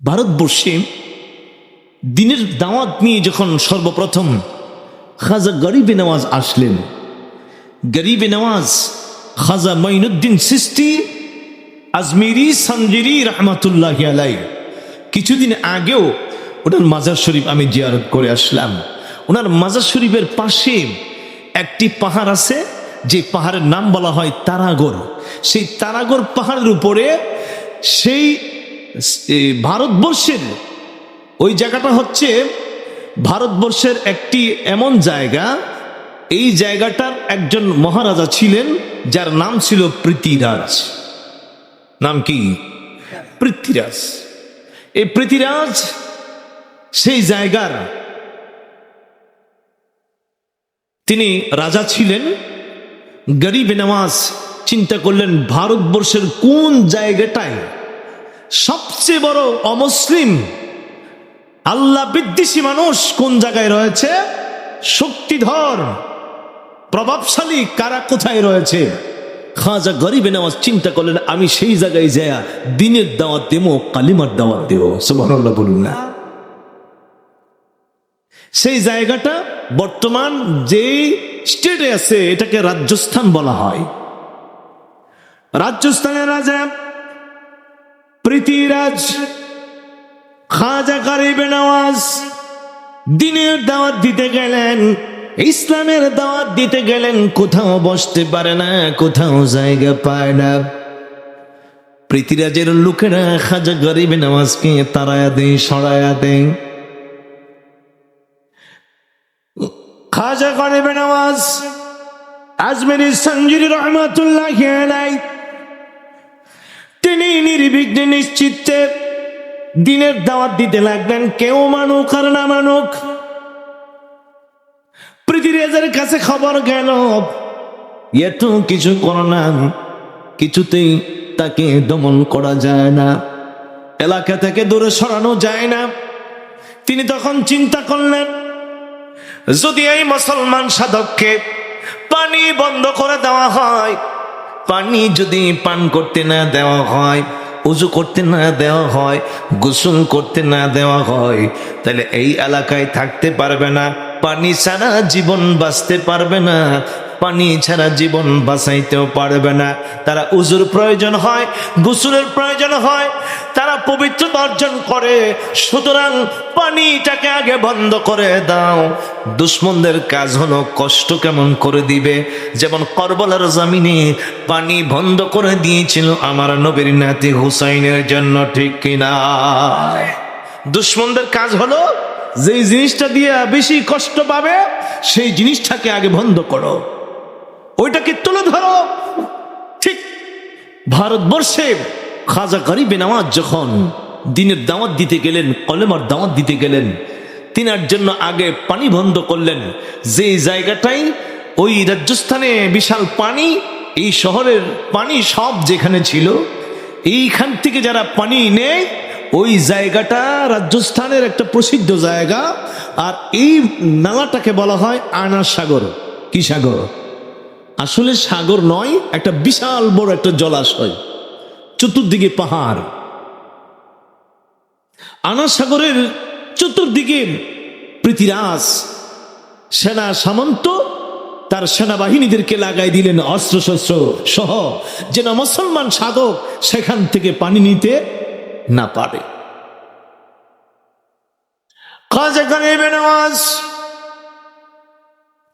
ভারতবর্ষে দিনের দাওয়াত নিয়ে যখন সর্বপ্রথম খাজা গরিবে নওয়াজ আসলেন, গরিবে নওয়াজ খাজা মঈনুদ্দিন সিস্তি, আজমিরি সঞ্জিরি রহমাতুল্লাহ আলাই কিছুদিন আগেও ওনার মাজার শরীফ আমি জিয়ারত করে আসলাম। ওনার মাজার শরীফের পাশে একটি পাহাড় আছে, যে পাহাড়ের নাম বলা হয় তারাগড়। সেই তারাগড় পাহাড়ের উপরে সেই ভারতবর্ষের, ওই জায়গাটা হচ্ছে ভারতবর্ষের একটি এমন জায়গা, এই জায়গাটার একজন মহারাজা ছিলেন, যার নাম ছিল পৃথ্বীরাজ নাম কি? পৃথ্বীরাজ এই পৃথ্বীরাজ সেই জায়গার তিনি রাজা ছিলেন। গরিব নামাজ চিন্তা করলেন, ভারতবর্ষের কোন জায়গাটায় সবচেয়ে বড় অমুসলিম, আল্লাহ বিদ্বেষী মানুষ কোন জায়গায় রয়েছে? শক্তিধর, প্রভাবশালী কারা কোথায় রয়েছে? খাজা গরিবে নেওয়াজ চিন্তা করলেন, আমি সেই জায়গায় যায়া দিনের দাওয়াত দেবো, কালিমার দাওয়াত দেব। সুবহানাল্লাহ বলুন না। সেই জায়গাটা বর্তমান যে স্টেটে আছে, এটাকে রাজস্থান বলা হয়। রাজস্থানের রাজা পৃথিরাজ, খাজা গরিবে নওয়াজ দিনের দাওয়াত দিতে গেলেন, ইসলামের দাওয়াত দিতে গেলেন, কোথাও বসতে পারে না, কোথাও জায়গা পায় না। পৃথিরাজের লোকেরা খাজা গরিবে নওয়াজকে তারায়া দেয়, সরায়া দেয়। খাজা গরিবে নওয়াজ আজমেরি সঞ্জির রহমাতুল্লাহ আলাই তিনি নির্বিঘ্নে নিশ্চিত্তে দিনের দাওয়াত দিতে লাগলেন, কেউ মানুক আর না মানুক। পৃথিবীর কাছে খবর গেল এত কিছু করো না কিছুতেই তাকে দমন করা যায় না, এলাকা থেকে দূরে সরানো যায় না। তিনি তখন চিন্তা করলেন, যদি এই মুসলমান সাধককে পানি বন্ধ করে দেওয়া হয় পানি যদি পান করতে না দেওয়া হয়, উজু করতে না দেওয়া হয়, গোসল করতে না দেওয়া হয়, তাহলে এই এলাকায় থাকতে পারবে না, পানি ছাড়া জীবন বাঁচতে পারবে না। পানি ছাড়া জীবন বাঁচাইতেও পারবে না। তারা উজুর প্রয়োজন হয় গোসলের প্রয়োজন হয়, তারা পবিত্রতা অর্জন করে। সুতরাং পানিটাকে আগে বন্ধ করে দাও। দুশ্মনদের কাজ হলো কষ্ট কেমন করে দিবে। যেমন করবলার জামিনে পানি বন্ধ করে দিয়েছিল আমার নবীর নাতি হুসাইনের জন্য, ঠিক কিনা? দুশ্মনদের কাজ হলো যেই জিনিসটা দিয়ে বেশি কষ্ট পাবে, সেই জিনিসটাকে আগে বন্ধ করো। ওইটাকে তুলে ধরো। ঠিক। ভারতবর্ষে খাজা গরিবে নামাজ যখন দিনের দাওয়াত দিতে গেলেন, কলেমার দাওয়াত দিতে গেলেন, তিনার জন্য আগে পানি বন্ধ করলেন। যে জায়গাটাই ওই রাজস্থানে বিশাল পানি, এই শহরের পানি সব যেখানে ছিল, এইখান থেকে যারা পানি নেয়, ওই জায়গাটা রাজস্থানের একটা প্রসিদ্ধ জায়গা। আর এই নালাটাকে বলা হয় আয়নার সাগর কি সাগর? আসলে সাগর নয়, একটা বিশাল বড় একটা জলাশয়, চতুর্দিকে পাহাড়। আনা সাগরের চতুর্দিকে পৃথিরাজ। সেনা সামন্ত, তার সেনাবাহিনীদেরকে লাগাই দিলেন অস্ত্র শস্ত্র সহ, যেন মুসলমান সাধক সেখান থেকে পানি নিতে না পারে। কাজে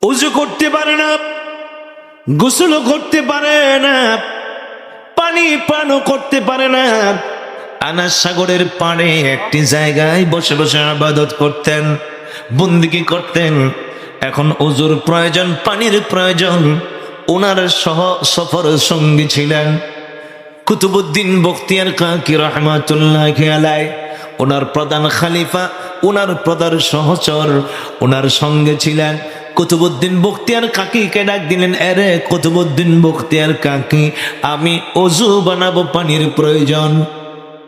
উজু করতে পারে না। গোসলও করতে পারে না, পানি পানও করতে পারে না। আনাস সাগরের পাড়ে একটি জায়গায় বসে বসে আবাদত করতেন বন্দিকি করতেন। এখন অজুর প্রয়োজন, পানির প্রয়োজন। ওনার সহ সফর সঙ্গী ছিলেন কুতুবুদ্দিন বখতিয়ার কাকি রহমাতুল্লাহ খেয়ালায় ওনার প্রধান খালিফা, ওনার প্রধান সহচর, ওনার সঙ্গে ছিলেন কুতুবুদ্দিন বখতিয়ার কাকিকে ডাক দিলেন? এরে কুতুবুদ্দিন বখতিয়ার কাকি আমি অজু বানাবো পানির প্রয়োজন।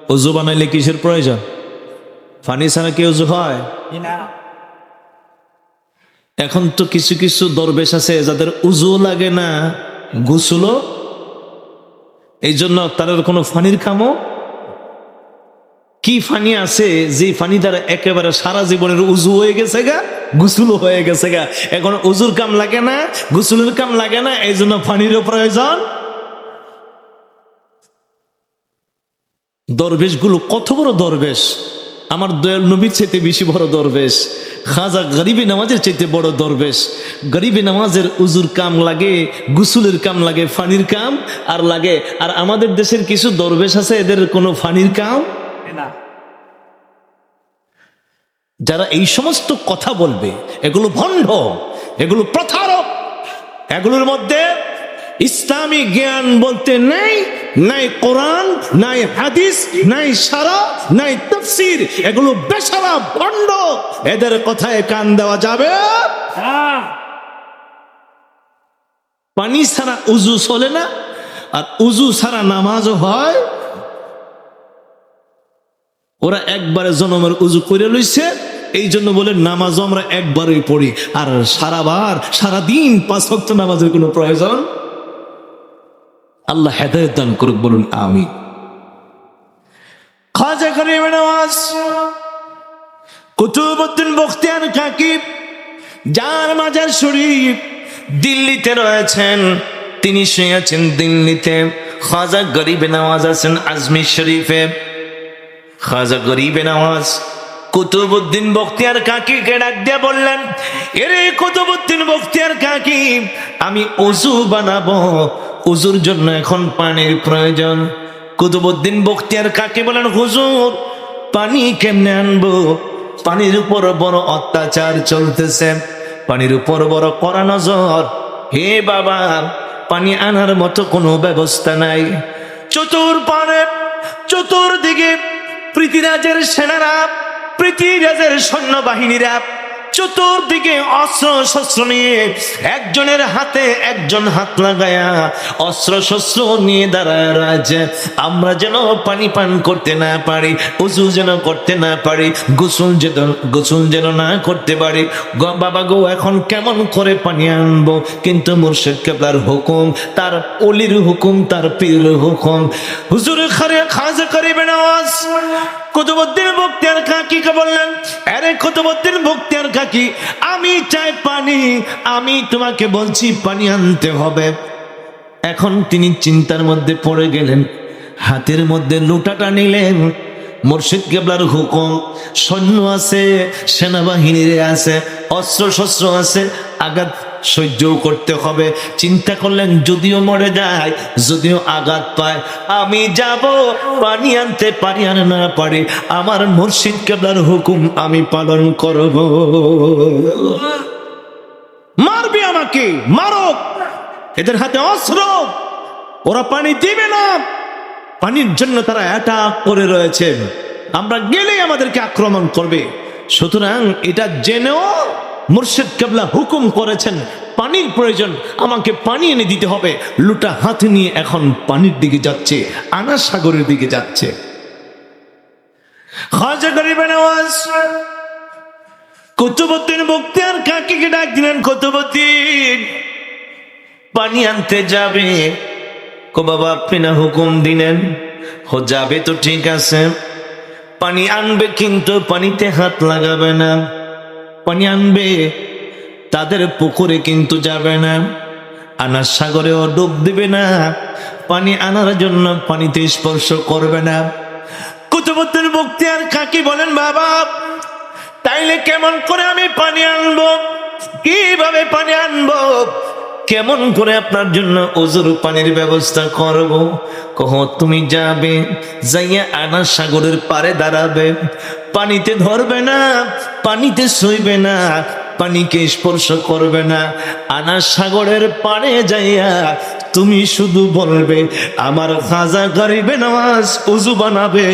অজু বানাইলে কিসের প্রয়োজন? পানি ছাড়া কি অজু হয়? এখন তো কিছু কিছু দরবেশ আছে যাদের উজু লাগে না গোসলও। এই জন্য তাদের কোনো ফানির কামও কি ফানি আছে, যে ফানি দ্বারা একেবারে সারা জীবনের উজু হয়ে গেছে গা, গুসুল হয়ে গেছে গা। এখন উজুর কাম লাগে না, গুসুলের কাম লাগে না এই জন্য ফানিরও প্রয়োজন। দরবেশগুলো কত বড় দরবেশ। আমার দয়াল নবীর চাইতে বেশি বড় দরবেশ। খাজা গরিবী নামাজের চাইতে বড় দরবেশ। গরিবী নামাজের উজুর কাম লাগে, গুসুলের কাম লাগে, ফানির কাম আর লাগে। আর আমাদের দেশের কিছু দরবেশ আছে, এদের কোনো ফানির কাম? না। যারা এই সমস্ত কথা বলবে এগুলো ভণ্ড এগুলো প্রথারক এগুলোর মধ্যে ইসলামী জ্ঞান বলতে নেই নাই কোরআন নাই হাদিস নাই সারা নাই তফসির এগুলো বেসারা ভণ্ড। এদের কথায় কান দেওয়া যাবে? পানি ছাড়া উজু চলে না আর উজু ছাড়া নামাজও হয়। ওরা একবারে জনমের উজু করে লইছে এই জন্য বলে নামাজও আমরা একবারই পড়ি। আর সারাবার, সারাদিন পাঁচ ভক্ত নামাজের কোনো প্রয়োজন? আল্লাহ হেদায়ত দান করুক, বলুন আমি খাজা করিম নামাজ কুতুবুদ্দিন বখতিয়ার কাকিব যার মাজার শরীফ দিল্লিতে রয়েছেন, তিনি শুয়েছেন দিল্লিতে। খাজা গরিব নওয়াজ আছেন আজমির শরীফে। খাজা গরিবে নওয়াজ কুতুবুদ্দিন বখতিয়ার কাকিকে ডাক দিয়ে বললেন, এরে কুতুবুদ্দিন বখতিয়ার কাকি, আমি অজু বানাবো উজুর জন্য এখন পানির প্রয়োজন। কুতুবুদ্দিন বখতিয়ার কাকি বলেন হুজুর, পানি কেমনে আনব? পানির উপর বড় অত্যাচার চলতেছে, পানির উপর বড় কড়া নজর। হে বাবা, পানি আনার মতো কোনো ব্যবস্থা নাই। চতুর পারে চতুর্দিকে পৃথিরাজের সেনারা পৃথিরাজের সৈন্যবাহিনীরা চতুর্দিকে অস্ত্র শস্ত্র নিয়ে একজনের হাতে একজন হাত লাগায়া অস্ত্র শস্ত্র নিয়ে দাঁড়ায় রাজা আমরা যেন পানি পান করতে না পারি, উজু যেন করতে না পারি, গোসল যেন গোসল যেন না করতে পারি। বাবা গো, এখন কেমন করে পানি আনব? কিন্তু মুর্শিদ কেবলার হুকুম, তার অলির হুকুম, তার পীর হুকুম। হুজুর খারে খাজা করিবে না কুতুবুদ্দিন বক্তিয়ার কাকিকে বললেন? আরে কুতুবুদ্দিন বক্তিয়ার কাকি আমি চাই পানি, আমি তোমাকে বলছি পানি আনতে হবে। এখন তিনি চিন্তার মধ্যে পড়ে গেলেন, হাতের মধ্যে লোটাটা নিলেন। মুর্শিদ কেবলার হুকুম, সৈন্য আছে, সেনাবাহিনীর আছে অস্ত্র শস্ত্র আছে, আঘাত সহ্য করতে হবে। চিন্তা করলেন, যদিও মরে যায়, যদিও আঘাত পায়, আমি যাব, পানি আনতে পারি আর না পারি, আমার মুর্শিদ কেবলার হুকুম আমি পালন করব। মারবি আমাকে মারো এদের হাতে অস্ত্র, ওরা পানি দিবে না। পানির জন্য তারা অ্যাটাক করে রয়েছে আমরা গেলেই আমাদেরকে আক্রমণ করবে। সুতরাং এটা জেনেও মুর্শিদ কেবলা হুকুম করেছেন, পানির প্রয়োজন, আমাকে পানি এনে দিতে হবে। লুটা হাত নিয়ে এখন পানির দিকে যাচ্ছে আনা সাগরের দিকে যাচ্ছে। কুতুবুদ্দিন কাকিকে ডাক দিলেন? কুতুবুদ্দিন পানি আনতে যাবে। কো বাবা, আপনি না হুকুম দিলেন? হো, যাবে তো ঠিক আছে। পানি আনবে কিন্তু পানিতে হাত লাগাবে না। পানি আনবে, তাদের পুকুরে কিন্তু যাবে না। আনার সাগরেও ডুব দিবে না। পানি আনার জন্য পানিতে স্পর্শ করবে না। কুতুবুদ্দিন আর কাকি বলেন, বাবা, তাইলে কেমন করে আমি পানি আনব? কীভাবে পানি আনব? কেমন করে আপনার জন্য ওজুর পানির ব্যবস্থা করব? কহ, তুমি যাবে, যাইয়া আনা সাগরের পারে দাঁড়াবে। পানিতে ধরবে না, পানিতে সইবে না, পানিকে স্পর্শ করবে না। আনা সাগরের পাড়ে যাইয়া তুমি শুধু বলবে, আমার খাজা গরিবে নামাজ উজু বানাবে।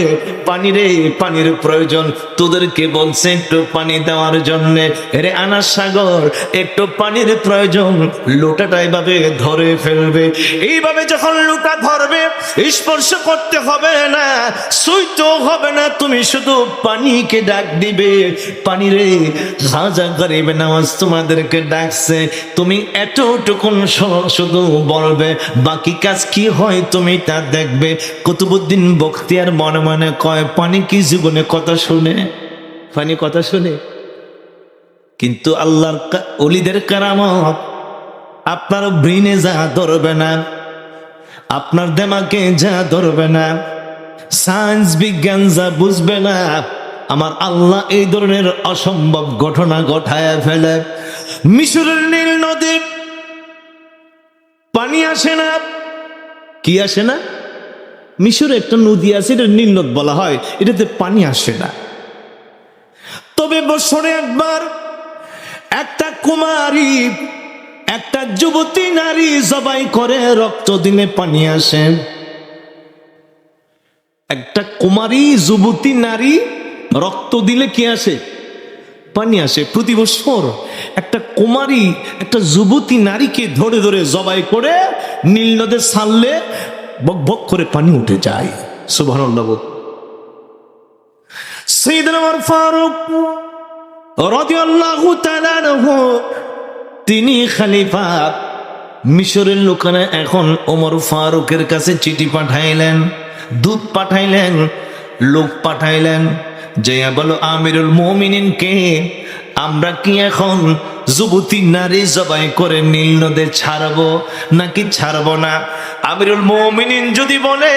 পানি রে পানির প্রয়োজন, তোদেরকে বলছে একটু পানি দেওয়ার জন্য। রে আনা সাগর, একটু পানির প্রয়োজন, লোটাটা এভাবে ধরে ফেলবে। এইভাবে যখন লোটা ধরবে, স্পর্শ করতে হবে না সুইতেও হবে না, তুমি শুধু পানিকে ডাক দিবে। পানি রে খাজা গরিবে নামাজ তোমাদেরকে ডাকছে। তুমি এতটুকুন শুধু বলবে হবে বাকি কাজ কি হয় তুমি তা দেখবে। কুতুবুদ্দিন বখতিয়ার মনে মনে কয় পানি কি জীবনে কথা শুনে? পানি কথা শুনে। কিন্তু আল্লাহর অলিদের কারামত আপনার ব্রেনে যা ধরবে না আপনার দেমাকে যা ধরবে না সায়েন্স বিজ্ঞান যা বুঝবে না আমার আল্লাহ এই ধরনের অসম্ভব ঘটনা ঘটায় ফেলে। মিশরের নীল নদী পানি আসে না। কি আসে না? মিশরে একটা নদী আছে এটা নীল নদ বলা হয়। এটাতে পানি আসে না। তবে বছরে একবার একটা কুমারী, একটা যুবতী নারী জবাই করে রক্ত দিলে পানি আসে। একটা কুমারী, যুবতী নারী রক্ত দিলে কি আসে? পানি আসে প্রতি বছর একটা কুমারী, একটা যুবতী নারীকে ধরে ধরে জবাই করে নীল নদে ছাড়লে বক বক করে পানি উঠে যায়। সৈয়দনা ওমর ফারুক রাদিয়াল্লাহু তাআলা তিনি খালিফা মিশরের লোকেরা এখন ওমর ফারুকের কাছে চিঠি পাঠাইলেন, দুধ পাঠাইলেন, লোক পাঠাইলেন। জয়া বলো, আমিরুল মোমিনিনকে আমরা কি এখন যুবতী নারী জবাই করে নীল নদে ছাড়বো নাকি ছাড়বো না? আমিরুল মোমিনিন যদি বলে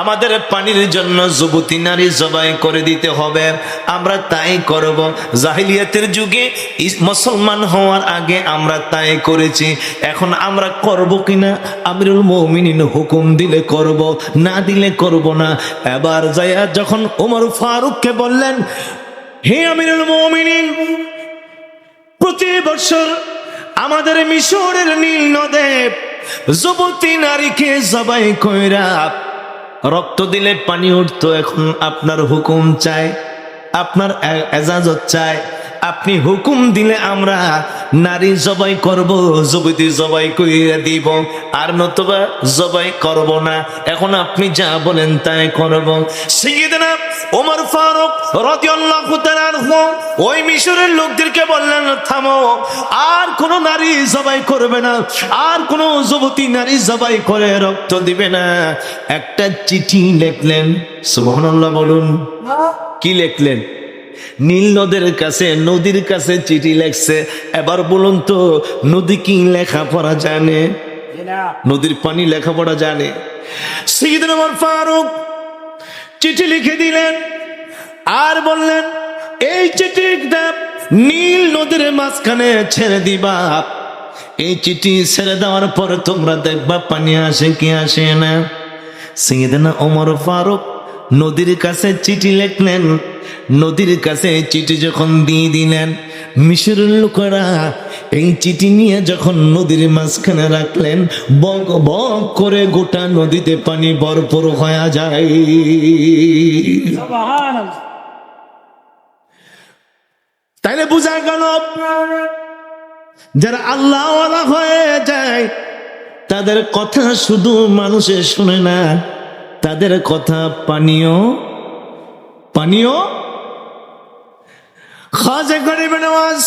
আমাদের পানির জন্য যুবতী নারী জবাই করে দিতে হবে। আমরা তাই করব। জাহিলিয়াতের যুগে মুসলমান হওয়ার আগে আমরা তাই করেছি। এখন আমরা করব কিনা? আমিরুল মৌমিনিন হুকুম দিলে করব, না দিলে করব না। এবার যাইয়া যখন ওমর ফারুককে বললেন, হে আমিরুল মৌমিনিন, প্রতি বছর আমাদের মিশরের নীল নদে যুবতী নারীকে জবাই কইরা রক্ত দিলে পানি উঠতো এখন আপনার হুকুম চায় আপনার এজাজত চাই। আপনি হুকুম দিলে আমরা নারী জবাই করব যুবতী জবাই কইরা দিব। আর নতুবা জবাই করব না। এখন আপনি যা বলেন তাই করব। সাইয়েদনা ওমর ফারুক রাদিয়াল্লাহু তাআলা ওই মিশরের লোকদেরকে বললেন থামো আর কোন নারী জবাই করবে না। আর কোন যুবতী নারী জবাই করে রক্ত দিবে না। একটা চিঠি লিখলেন সুবহানাল্লাহ বলুন। কি লিখলেন? নীল নদের কাছে, নদীর কাছে চিঠি লেখছে। এবার বলুন তো, নদী কি লেখাপড়া জানে? নদীর পানি লেখাপড়া জানে। ফারুক চিঠি লিখে দিলেন আর বললেন, এই চিঠিটা নীল নদীর মাঝখানে ছেড়ে দিবা। এই চিঠি ছেড়ে দেওয়ার পর তোমরা দেখবা পানি আসে কি আসে না। সিংহদেনা ওমর ফারুক নদীর কাছে চিঠি লিখলেন, নদীর কাছে চিঠি যখন দিয়ে দিলেন, মিশরের লোকেরা এই চিঠি নিয়ে যখন নদীর মাঝখানে রাখলেন, বক বক করে গোটা নদীতে পানি ভরপুর হয়ে যায়। তাইলে বোঝা গেল, যারা আল্লাহ হয়ে যায়, তাদের কথা শুধু মানুষের শুনে না। তাদের কথা পানীয় পানীয় খাজা গরিব নওয়াজ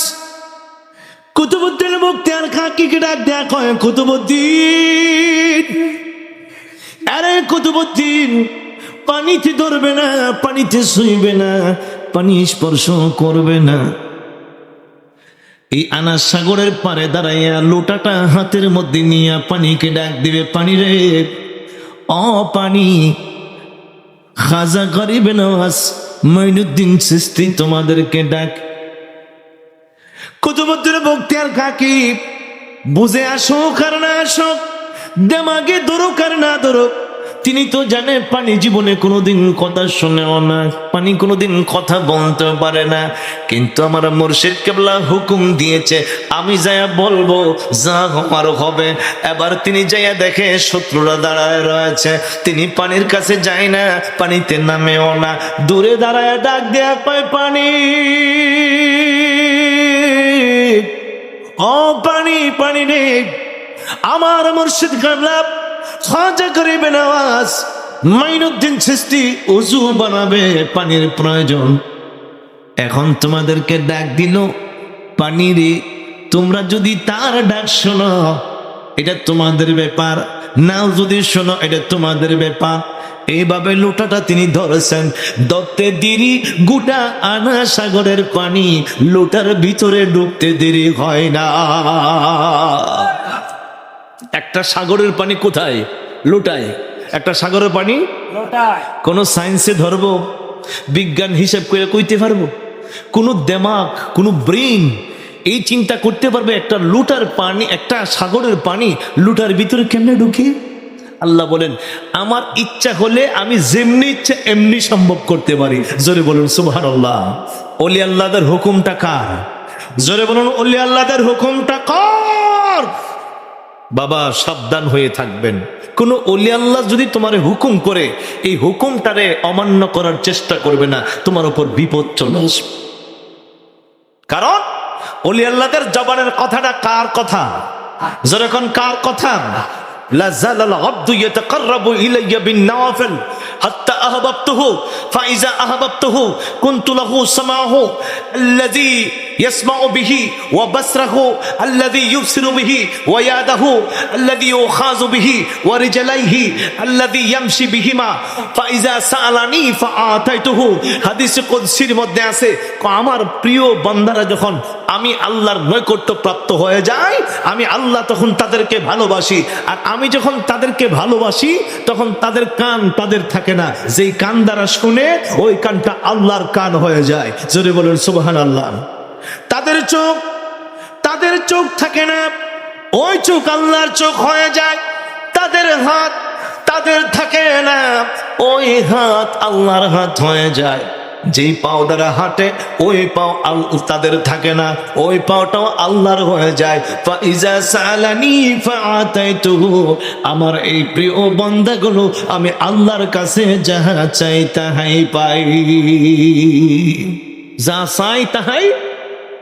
কুতুবুদ্দিন মুক্তিয়ার খাকিকে ডাক দেয়া কুতুবুদ্দিন। আরে কুতুবুদ্দিন, পানিতে ধরবে না, পানিতে শুইবে না, পানি স্পর্শ করবে না। এই আনা সাগরের পারে দাঁড়াইয়া লোটাটা হাতের মধ্যে নিয়ে পানিকে ডাক দিবে, পানি রে। অ পানি খাজা গরিব নওয়াজ মঈনুদ্দিন সৃষ্টি তোমাদেরকে ডাক। কুতুবুদ্দিন বক্তিয়ার কাকি বুঝে আসো আর না আসো, দেমাগে দরকার না ধরুক তিনি তো জানে, পানি জীবনে কোনোদিন কথা শুনেও না, পানি কোনোদিন কথা বলতে পারে না। কিন্তু আমার মুর্শিদ কেবলা হুকুম দিয়েছে, আমি যাইয়া বলব, যা আমার হবে। এবার তিনি যাইয়া দেখে শত্রুরা দাঁড়ায় রয়েছে। তিনি পানির কাছে যায় না, পানিতে নামেও না। দূরে দাঁড়ায় ডাক দেয়া পায় পানি, ও পানি পানি রে। আমার মুর্শিদ কাবলা খাজা করিবে নওয়াজ মাইনুদ্দিন সৃষ্টি উজু বানাবে পানির প্রয়োজন। এখন তোমাদেরকে ডাক দিল পানি রে তোমরা যদি তার ডাক শোনো, এটা তোমাদের ব্যাপার। নাও যদি শোনো, এটা তোমাদের ব্যাপার। এইভাবে লোটাটা তিনি ধরেছেন। দত্তে দেরি, গোটা আনা সাগরের পানি লোটার ভিতরে ডুবতে দেরি হয় না। একটা সাগরের পানি কোথায়? লোটায়। একটা সাগরের পানি? কোন সায়েন্সে ধরবো বিজ্ঞান হিসাব করে কইতে পারব। কোন দেমাগ কোন ব্রেন এই চিন্তা করতে পারবে একটা লুটার পানি একটা সাগরের পানি লুটার ভিতরে কেমনে ঢুকে? আল্লাহ বলেন আমার ইচ্ছা হলে আমি যেমনি ইচ্ছা এমনি সম্ভব করতে পারি। জোরে বলুন সুবহান আল্লাহ অলি আল্লাহদের হুকুমটা কার? জোরে বলুন অলি আল্লাহদের হুকুমটা কর? বাবা, সাবধান হয়ে থাকবেন। কোন অলি আল্লাহ যদি তোমার হুকুম করে, এই হুকুমটারে অমান্য করার চেষ্টা করবে না, তোমার উপর বিপদ চলে আসবে। কারণ, অলি আল্লাহদের জবানের কথাটা কার কথা? যেরকম কার কথা? লাজাল আব্দু ইয়াতাকাররাবু ইলাইয়া বিন নাওয়াফিল। حتى أحببته فإذا أحببته كنت له سمعه الذي يسمع به وبصره الذي يبصر به ويده الذي يؤخذ به ورجليه الذي يمشي بهما فإذا سألني فآتيته হাদিস কুদসির মধ্যে আছে আমার প্রিয় বান্দারা যখন আমি আল্লাহর নৈকট্য প্রাপ্ত হয়ে যাই আমি আল্লাহ তখন তাদেরকে ভালোবাসি আর আমি যখন তাদেরকে ভালোবাসি তখন তাদের কান তাদের থাকে না যেই কান দ্বারা শুনে, ওই কানটা আল্লাহর কান হয়ে যায়। যদি বলেন সুবহান আল্লাহ তাদের চোখ তাদের চোখ থাকে না। ওই চোখ আল্লাহর চোখ হয়ে যায়। তাদের হাত, তাদের থাকে না। ওই হাত আল্লাহর হাত হয়ে যায়। যেই পাও দ্বারা হাঁটে, ওই পাও আল- তাদের থাকে না। ওই পাওটাও আল্লাহর হয়ে যায়। সালানি আমার এই প্রিয় বান্দাগুলো, আমি আল্লাহর কাছে যাহা চাই তাহাই পাই। যা চাই তাহাই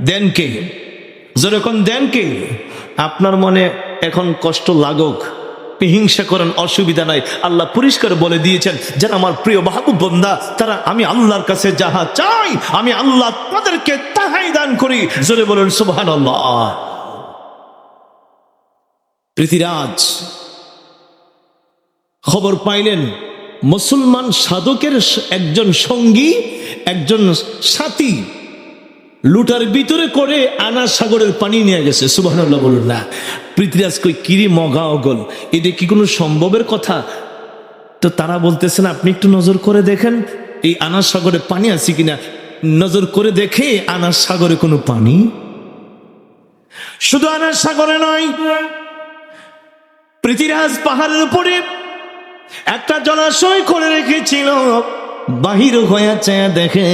দেন কে? যেরকম দেন কে? আপনার মনে এখন কষ্ট লাগুক। হিংসা করেন অসুবিধা নাই। আল্লাহ পরিষ্কার বলে দিয়েছেন যেন আমার প্রিয় মাহবুব বন্দা, তারা আমি আল্লাহর কাছে যাহা চাই, আমি আল্লাহ তাদেরকে তাহাই দান করি। জোরে বলুন সুবহান আল্লাহ পৃথিরাজ, খবর পাইলেন, মুসলমান সাধকের একজন সঙ্গী, একজন সাথী লুটার ভিতরে করে আনা সাগরের পানি নিয়ে গেছে। সুবহানাল্লাহ বলুন না। পৃথিরাজ কই কিরি মগা অগল এটা কি কোনো সম্ভবের কথা? তো তারা বলতেছেন আপনি একটু নজর করে দেখেন, এই আনার সাগরে পানি আছে কিনা? নজর করে দেখে আনার সাগরে কোনো পানি? শুধু আনার সাগরে নয় পৃথিরাজ পাহাড়ের উপরে একটা জলাশয় করে রেখেছিল, বাহির হয়ে চেয়ে দেখে,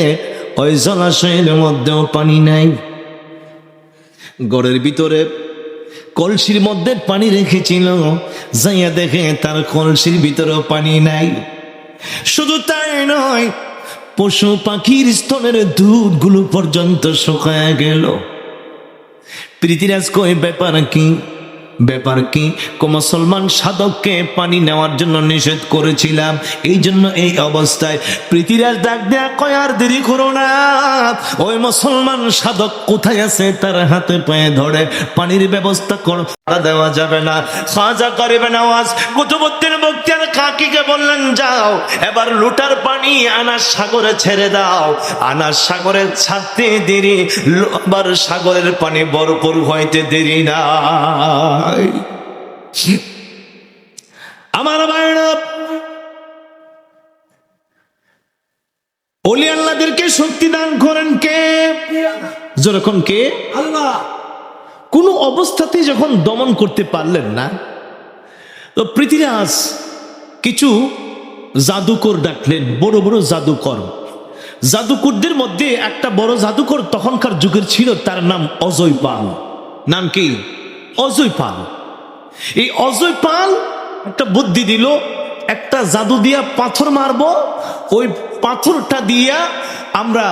ওই জলাশয়ের মধ্যেও পানি নাই। গড়ের ভিতরে কলসির মধ্যে পানি রেখেছিল। যাইয়া দেখে তার কলসির ভিতরেও পানি নাই। শুধু তাই নয়, পশু পাখির স্তনের দুধগুলো পর্যন্ত শুকায় গেল। প্রীতিরাজ কই ব্যাপার কি? ব্যাপার কি? কো মুসলমান সাধককে পানি নেওয়ার জন্য নিষেধ করেছিলাম। এই জন্য এই অবস্থায় প্রীতিরাজ ডাক দেয়া কয়, আর দেরি করো না। ওই মুসলমান সাধক কোথায় আছে? তার হাতে পায়ে ধরে। পানির ব্যবস্থা করো। দেওয়া যাবে না সাজা করবে না আওয়াজ কুতুবুদ্দিন বক্তিয়ার কাকিকে বললেন যাও এবার লুটার পানি আনার সাগরে ছেড়ে দাও। আনার সাগরে ছাড়তে দেরি আবার সাগরের পানি ভরপুর হইতে দেরি নাই। আমার ভাইরা অলি আল্লাহদেরকে শক্তি দান করেন কে? যেরকম কে? আল্লাহ। কোনো অবস্থাতে যখন দমন করতে পারলেন না, তো পৃথিরাজ কিছু জাদুকর ডাকলেন, বড় বড় জাদুকর। জাদুকরদের মধ্যে একটা বড় জাদুকর তখনকার যুগের ছিল, তার নাম অজয় পাল। নাম কি? অজয় পাল। এই অজয় পাল একটা বুদ্ধি দিল, একটা জাদু দিয়া পাথর মারবো, ওই পাথরটা দিয়া আমরা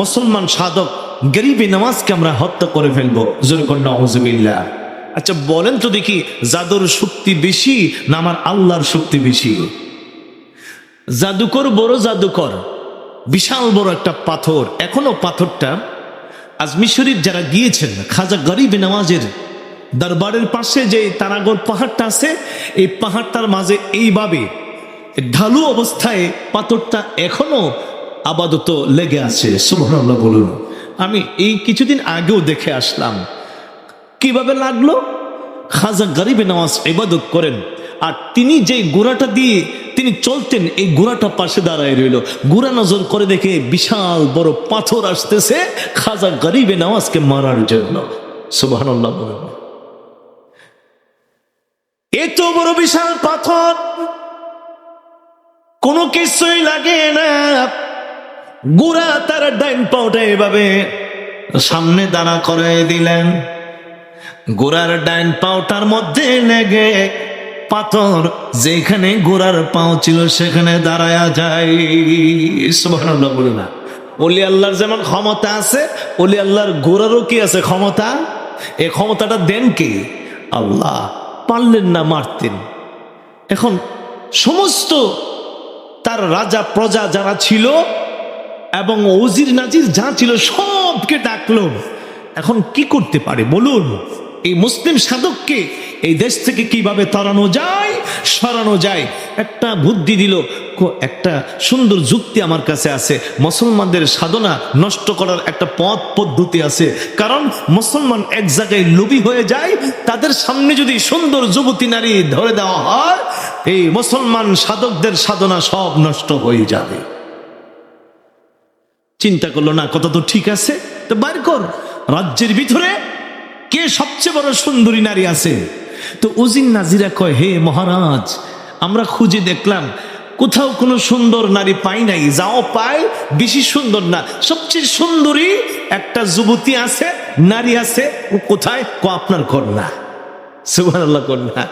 মুসলমান সাধক গরিবী নামাজকে আমরা হত্যা করে ফেলব। জোরকর নজবিল্লা আচ্ছা বলেন তো দেখি, জাদুর শক্তি বেশি না আমার আল্লাহর শক্তি বেশি? জাদুকর বড় জাদুকর, বিশাল বড় একটা পাথর। এখনও পাথরটা আজমি শরীফ যারা গিয়েছেন, খাজা গরিব নামাজের দরবারের পাশে যে তারাগড় পাহাড়টা আছে, এই পাহাড়টার মাঝে এইভাবে ঢালু অবস্থায় পাথরটা এখনও আপাতত লেগে আছে। সুবহানাল্লাহ বলুন। আমি এই কিছুদিন আগেও দেখে আসলাম। কীভাবে লাগল? খাজা গরিবে নামাজ ইবাদত করেন। আর তিনি যে গোড়াটা দিয়ে তিনি চলতেন, এই গোড়াটা পাশে দাঁড়ায় রইল। গোড়া নজর করে দেখে বিশাল বড় পাথর আসতেছে খাজা গরিবে নামাজকে মারার জন্য। সুবহানাল্লাহ বলুন। এত বড় বিশাল পাথর। কোনো কিছুই লাগে না। গুড়া তার ডাইন পাউটা এভাবে সামনে দাঁড়া করে দিলেন। গোড়ার ডাইন পাউটার মধ্যে লেগে পাথর যেখানে গোড়ার পাও ছিল সেখানে দাঁড়ায়া যায়। বলে না। অলি আল্লাহর যেমন ক্ষমতা আছে অলি আল্লাহর গোড়ারও কি আছে ক্ষমতা? এই ক্ষমতাটা দেন কি? আল্লাহ। পারলেন না, মারতেন। এখন সমস্ত তার রাজা, প্রজা যারা ছিল এবং ওজির নাজির যা ছিল সবকে ডাকলো। এখন কি করতে পারে বলুন? এই মুসলিম সাধককে এই দেশ থেকে কীভাবে তরানো যায়, সরানো যায়? একটা বুদ্ধি দিল একটা সুন্দর যুক্তি আমার কাছে আছে। মুসলমানদের সাধনা নষ্ট করার একটা পথ পদ্ধতি আছে। কারণ মুসলমান এক জায়গায় লোভী হয়ে যায়, তাদের সামনে যদি সুন্দর যুবতী নারী ধরে দেওয়া হয়, এই মুসলমান সাধকদের সাধনা সব নষ্ট হয়ে যাবে। চিন্তা করল, না, কথা তো ঠিক আছে। তো বার কর, রাজ্যের ভিতরে কে সবচেয়ে বড় সুন্দরী নারী আছে? তো উজিন নাজিরা কয়, হে মহারাজ, আমরা খুঁজে দেখলাম কোথাও কোনো সুন্দর নারী পাই নাই। যাও পাই, বেশি সুন্দর না। সবচেয়ে সুন্দরী একটা যুবতী আছে, নারী আছে। ও কোথায়? কো আপনার কন্যা। সুবাহ কন্যা।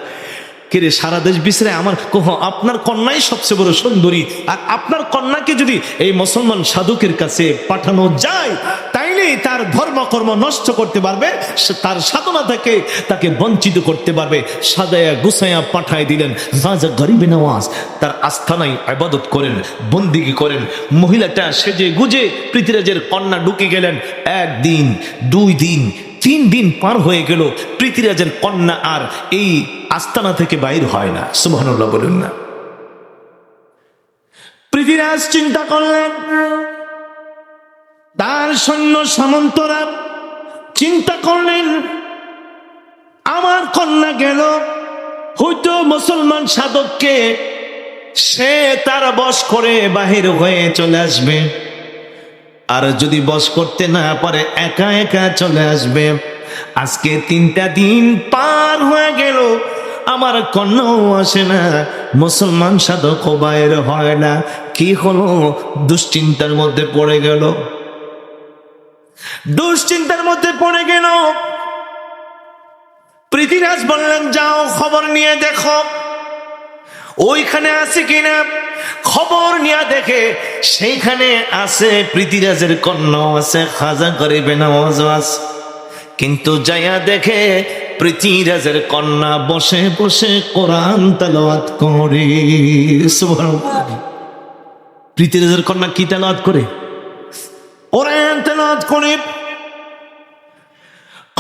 কিরে সারা দেশ বিছরে আমার কহ আপনার কন্যাই সবচেয়ে বড় সুন্দরী। আর আপনার কন্যাকে যদি এই মুসলমান সাধকের কাছে পাঠানো যায় তাইলে তার ধর্মকর্ম নষ্ট করতে পারবে তার সাধনা থেকে তাকে বঞ্চিত করতে পারবে। সাজায়া গুসাইয়া পাঠায় দিলেন। রাজা গরিবে নওয়াজ, তার আস্থানায় আবাদত করেন, বন্দিগি করেন। মহিলাটা সেজে গুজে পৃথিরাজের কন্যা ঢুকে গেলেন। একদিন, দুই দিন তিন দিন পার হয়ে গেল পৃথিরাজের কন্যা আর এই আস্তানা থেকে বাইর হয় না। সুবহানাল্লাহ বলুন না। পৃথিরাজ চিন্তা করলেন, তার সৈন্য সামন্তরা চিন্তা করলেন, আমার কন্যা গেল, হয়তো মুসলমান সাধককে সে তার বস করে বাহির হয়ে চলে আসবে। আর যদি বস করতে না পারে, একা একা চলে আসবে। আজকে তিনটা দিন পার হয়ে গেল, আমার কন্যাও আসে না, মুসলমান সাধক বাইর হয় না। কি হলো? দুশ্চিন্তার মধ্যে পড়ে গেল। দুশ্চিন্তার মধ্যে পড়ে গেল। পৃথিরাজ বললেন, যাও, খবর নিয়ে দেখো, ওইখানে আছে কিনা? খবর নিয়ে দেখে সেইখানে আছে পৃথিরাজের কন্যাও আছে, খাজা নওয়াজ আছে। কিন্তু যাইয়া দেখে পৃথিরাজের কন্যা বসে বসে কোরআন তালাওয়াত করে। পৃথিরাজের কন্যা কি তালাওয়াত করে? কোরআন তালাওয়াত করে।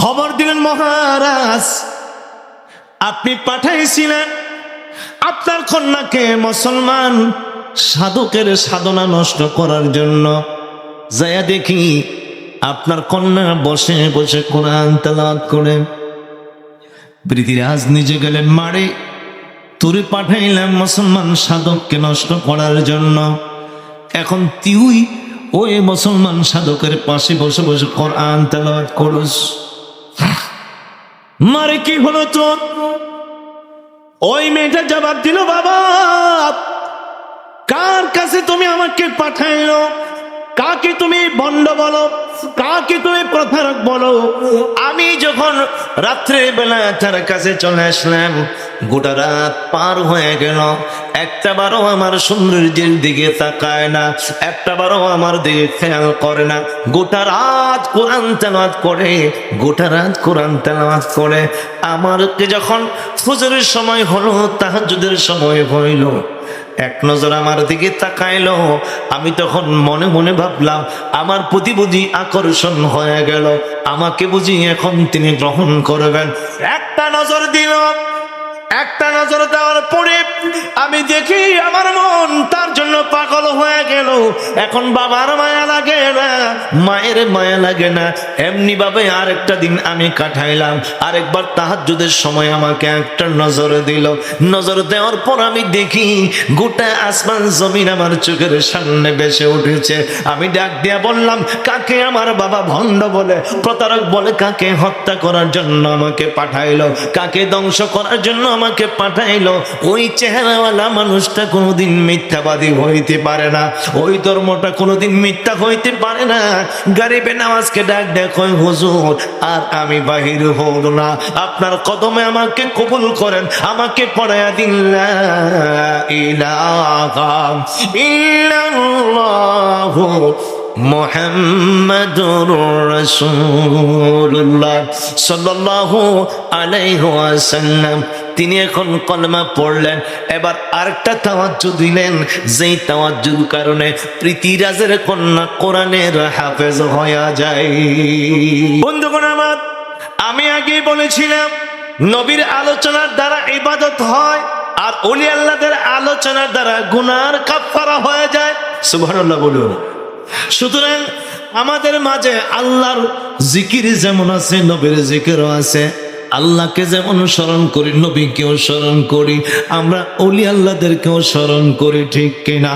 খবর দিলেন মহারাজ, আপনি পাঠাইছিলেন আপনার কন্যাকে মুসলমান সাধকের সাধনা নষ্ট করার জন্য যায়া দেখি আপনার কন্যা বসে বসে কোরআন তেলাওয়াত করে। পৃথিরাজ নিজে গেলেন মারে, তুরে পাঠাইলাম মুসলমান সাধককে নষ্ট করার জন্য। এখন তুই ওই মুসলমান সাধকের পাশে বসে বসে কোরআন তেলাওয়াত করস। মারে কি হলো তোর? ওই মেয়েটা জবাব দিল, বাবা, কার কাছে তুমি আমাকে পাঠাইলো? কাকে তুমি বন্ড বলো? কাকে তুমি প্রতারক বলো? আমি যখন রাত্রে বেলা তার কাছে চলে আসলাম গোটা রাত পার হয়ে গেল। একটা বারও আমার সৌন্দর্যের দিকে তাকায় না, একটা বারও আমার দিকে খেয়াল করে না। গোটা রাত কোরআন তেলাওয়াত করে, গোটা রাত কোরআন তেলাওয়াত করে। আমারকে যখন ফজরের সময় হলো, তাহাজ্জুদের সময় হইল, এক নজর আমার দিকে তাকাইলো। আমি তখন মনে মনে ভাবলাম, আমার প্রতি বুঝি আকর্ষণ হয়ে গেল। আমাকে বুঝি এখন তিনি গ্রহণ করবেন। একটা নজর দিল। একটা নজর দেওয়ার পরে আমি দেখি আমার মন তার জন্য পাগল হয়ে গেল। এখন বাবার মায়া লাগে না, মায়ের মায়া লাগে না। এমনি ভাবে আরেকটা দিন আমি কাটাইলাম। আরেকবার তাহাজ্জুদের সময় আমাকে একটা নজর দিল। নজর দেওয়ার পর আমি দেখি গোটা আসমান জমিন আমার চোখের সামনে বেসে উঠেছে। আমি ডাক দিয়া বললাম, কাকে আমার বাবা ভণ্ড বলে? প্রতারক বলে, কাকে হত্যা করার জন্য আমাকে পাঠাইলো? কাকে ধ্বংস করার জন্য আমাকে পাঠাইলো, ওই চেহারাওয়ালা মানুষটা কোনোদিন মিথ্যাবাদী হইতে পারে না। ওই ধর্মটা কোনোদিন মিথ্যা হইতে পারে না। গরিবে নামাজকে ডাক দেখো হুজুর, আর আমি বাহির হল না। আপনার কদমে আমাকে কবুল করেন, আমাকে পড়াইয়া দিন। ইলাহা ইল্লাল্লাহু তিনি এখন কলমা পড়লেন। এবার আরেকটা তাওয়াজ্জু দিলেন, যেই তাওয়াজ্জুর কারণে প্রীতিরাজের কন্যা কোরআনের হাফেজ হয়ে যায়। বন্ধুগণ আমার, আমি আগেই বলেছিলাম, নবীর আলোচনার দ্বারা ইবাদত হয় আর অলি আল্লাহদের আলোচনার দ্বারা গুনার কাফারা হয়ে যায়। সুবহানাল্লাহ বলুন। সুতরাং আমাদের মাঝে আল্লাহর জিকির যেমন আছে, নবীর জিকিরও আছে। আল্লাহকে যেমন স্মরণ করি, নবীকেও স্মরণ করি, আমরা অলি আল্লাহদেরকেও স্মরণ করি, ঠিক কিনা?